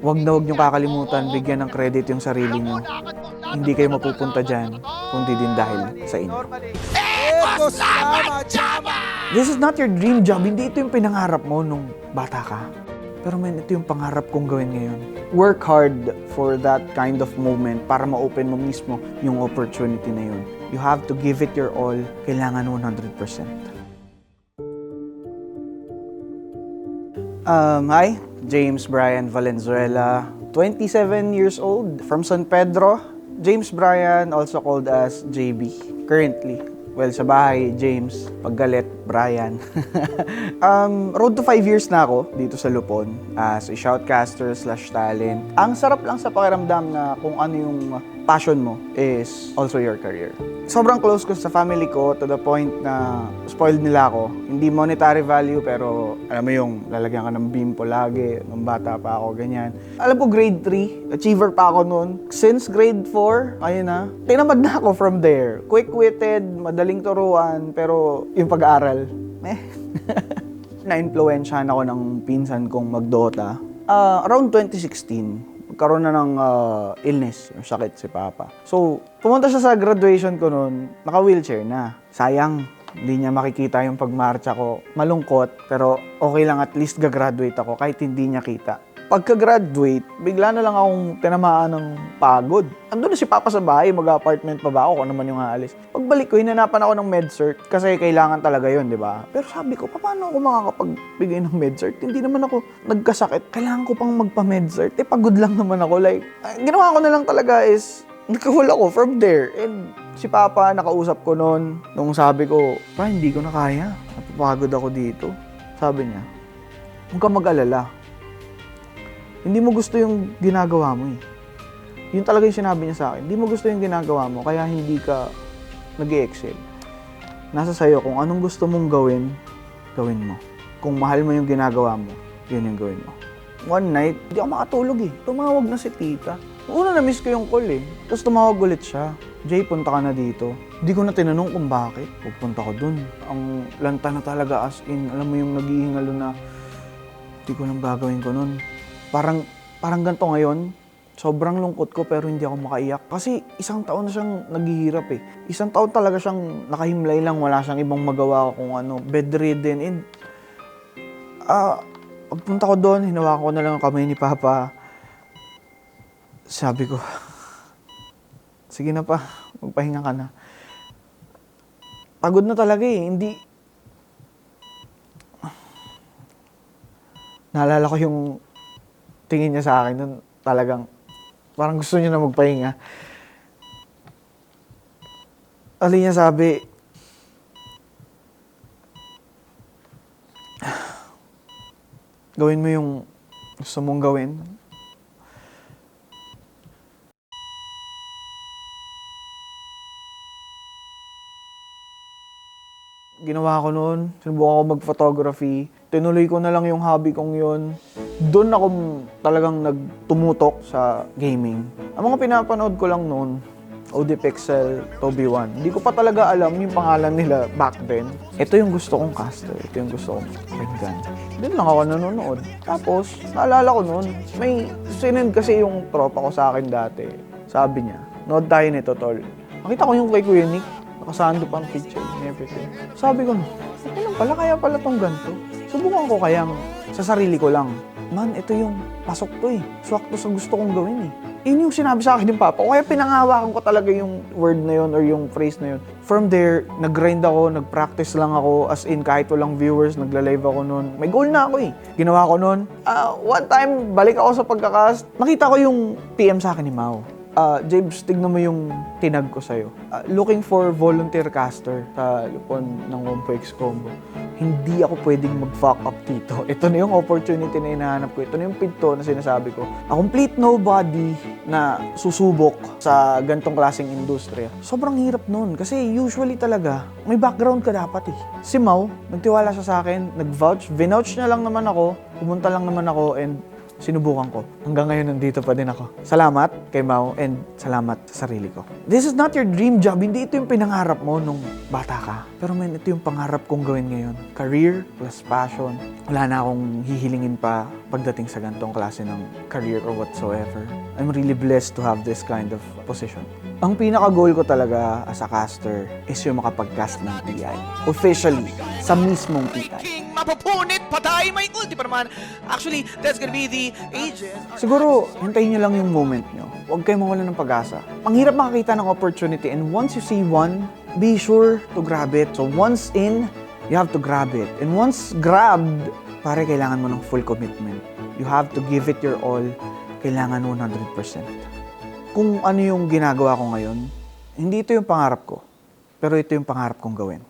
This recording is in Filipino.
wag na wag nyo kakalimutan, bigyan ng credit yung sarili nyo. Hindi kayo mapupunta dyan, kundi din dahil sa inyo. This is not your dream job. Hindi ito yung pinangarap mo nung bata ka. Pero man, ito yung pangarap kong gawin ngayon. Work hard for that kind of moment para ma-open mo mismo yung opportunity na yun. You have to give it your all. Kailangan 100%. Um, hi, James Brian Valenzuela, 27 years old, from San Pedro. James Brian, also called as JB, currently. Well, sa bahay, James. Paggalit, Brian. um, road to 5 years na ako dito sa Lupon as a shoutcaster slash talent. Ang sarap lang sa pakiramdam na kung ano yung passion mo is also your career. Sobrang close ko sa family ko to the point na spoiled nila ako. Hindi monetary value pero alam mo yung lalagyan ka ng bimpo lagi nung bata pa ako, ganyan. Alam ko grade 3, achiever pa ako noon. Since grade 4, ayun na, tinamad na ako from there. Quick-witted, madaling turuan, pero yung pag-aaral, eh. Na-influensyahan ako ng pinsan kong magdota. Ah, around 2016, magkaroon na ng ah, illness, yung sakit si Papa. So, pumunta siya sa graduation ko noon, naka-wheelchair na. Sayang, hindi niya makikita yung pagmarcha ko. Malungkot, pero okay lang at least gagraduate ako kahit hindi niya kita. Pagka-graduate, bigla na lang akong tinamaan ng pagod. Andun na si Papa sa bahay, mag-apartment pa ba ako kung naman yung aalis. Pagbalik ko, hinanapan ako ng med-cert kasi kailangan talaga yun, di ba? Pero sabi ko, paano ako makakapagbigay ng med-cert? Hindi naman ako nagkasakit. Kailangan ko pang magpa-med-cert. Eh, pagod lang naman ako. Like, ah, ginawa ko na lang talaga is, nagkahul ako from there. And si Papa, nakausap ko noon, nung sabi ko, pa, hindi ko na kaya. Napapagod ako dito. Sabi niya, huwag ka mag-alala hindi mo gusto yung ginagawa mo eh. Yun talaga yung sinabi niya sa akin. Hindi mo gusto yung ginagawa mo, kaya hindi ka nag excel Nasa sayo kung anong gusto mong gawin, gawin mo. Kung mahal mo yung ginagawa mo, yun yung gawin mo. One night, hindi ako makatulog eh. Tumawag na si tita. Una na-miss ko yung call eh. Tapos tumawag ulit siya. Jay, punta ka na dito. Hindi ko na tinanong kung bakit. Pupunta ko dun. Ang lanta na talaga as in, alam mo yung naghihingalo na hindi ko nang gagawin ko nun. Parang, parang ganito ngayon, sobrang lungkot ko pero hindi ako makaiyak. Kasi isang taon na siyang naghihirap eh. Isang taon talaga siyang nakahimlay lang, wala siyang ibang magawa kung ano, bedridden. And, ah, pagpunta ko doon, hinawakan ko na lang ang kamay ni Papa. Sabi ko, sige na pa, magpahinga ka na. Pagod na talaga eh, hindi, naalala ko yung tingin niya sa akin nun talagang parang gusto niya na magpahinga. Ali niya sabi, gawin mo yung gusto mong gawin. Ginawa ko noon, sinubukan ko mag-photography. Tinuloy ko na lang yung hobby kong yun. Doon ako talagang nagtumutok sa gaming. Ang mga pinapanood ko lang noon, OD Pixel, Toby One. Hindi ko pa talaga alam yung pangalan nila back then. Ito yung gusto kong caster. Ito yung gusto kong pakinggan. Doon lang ako nanonood. Tapos, naalala ko noon, may sinend kasi yung tropa ko sa akin dati. Sabi niya, nood tayo nito, tol. Nakita ko yung kay Kuya Nick. Nakasando pa ang picture and everything. Sabi ko, ano pala, kaya pala tong ganito. Subukan ko kayang sa sarili ko lang. Man, ito yung pasok to eh. Swak to sa gusto kong gawin eh. Yun yung sinabi sa akin ng papa. Kaya pinangawakan ko talaga yung word na yun or yung phrase na yun. From there, nag-grind ako, nag-practice lang ako. As in, kahit walang viewers, nagla-live ako noon. May goal na ako eh. Ginawa ko noon. Ah, one time, balik ako sa pagkakast. Nakita ko yung PM sa akin ni Mao. Ah, James, tignan mo yung tinag ko sa'yo. Ah, looking for volunteer caster sa lupon ng Wompo X Combo. Hindi ako pwedeng mag-fuck up dito. Ito na yung opportunity na hinahanap ko. Ito na yung pinto na sinasabi ko. A complete nobody na susubok sa gantong klaseng industriya. Sobrang hirap nun. Kasi usually talaga, may background ka dapat eh. Si Mau, nagtiwala siya sa akin, nag-vouch. Vinouch niya lang naman ako. Pumunta lang naman ako and sinubukan ko. Hanggang ngayon nandito pa din ako. Salamat kay Mau and salamat sa sarili ko. This is not your dream job. Hindi ito yung pinangarap mo nung bata ka. Pero man, ito yung pangarap kong gawin ngayon. Career plus passion. Wala na akong hihilingin pa pagdating sa ganitong klase ng career or whatsoever. I'm really blessed to have this kind of position. Ang pinaka-goal ko talaga as a caster is yung makapag-cast ng PI. Officially, sa mismong PI. Mapupunit, patay, may ulti pa naman. Actually, that's gonna be the ages. Siguro, hintayin nyo lang yung moment nyo. Huwag kayong mawala ng pag-asa. Ang hirap makakita ng opportunity and once you see one, be sure to grab it. So once in, you have to grab it. And once grabbed, pare kailangan mo ng full commitment. You have to give it your all. Kailangan 100%. Kung ano yung ginagawa ko ngayon, hindi ito yung pangarap ko. Pero ito yung pangarap kong gawin.